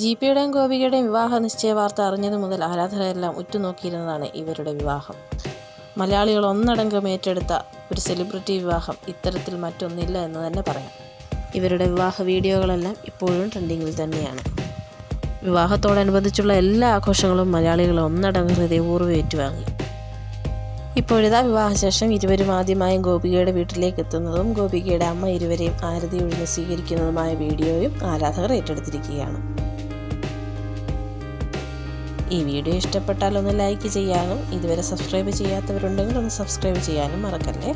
ജിപിയുടെയും ഗോപികയുടെയും വിവാഹ നിശ്ചയ വാർത്ത അറിഞ്ഞതു മുതൽ ആരാധകരെല്ലാം ഉറ്റുനോക്കിയിരുന്നതാണ് ഇവരുടെ വിവാഹം. മലയാളികൾ ഒന്നടങ്കം ഏറ്റെടുത്ത ഒരു സെലിബ്രിറ്റി വിവാഹം ഇത്തരത്തിൽ മറ്റൊന്നില്ല എന്ന് തന്നെ പറയാം. ഇവരുടെ വിവാഹ വീഡിയോകളെല്ലാം ഇപ്പോഴും ട്രെൻഡിങ്ങിൽ തന്നെയാണ്. വിവാഹത്തോടനുബന്ധിച്ചുള്ള എല്ലാ ആഘോഷങ്ങളും മലയാളികൾ ഒന്നടങ്കം ഹൃദയപൂർവം ഏറ്റുവാങ്ങി. ഇപ്പോഴിതാ വിവാഹശേഷം ഇരുവരും ആദ്യമായും ഗോപികയുടെ വീട്ടിലേക്ക് എത്തുന്നതും ഗോപികയുടെ അമ്മ ഇരുവരെയും ആരതി ഒഴിഞ്ഞ് സ്വീകരിക്കുന്നതുമായ വീഡിയോയും ആരാധകർ ഏറ്റെടുത്തിരിക്കുകയാണ്. ഈ വീഡിയോ ഇഷ്ടപ്പെട്ടാൽ ഒന്ന് ലൈക്ക് ചെയ്യാനും ഇതുവരെ സബ്സ്ക്രൈബ് ചെയ്യാത്തവരുണ്ടെങ്കിൽ ഒന്ന് സബ്സ്ക്രൈബ് ചെയ്യാനും മറക്കല്ലേ?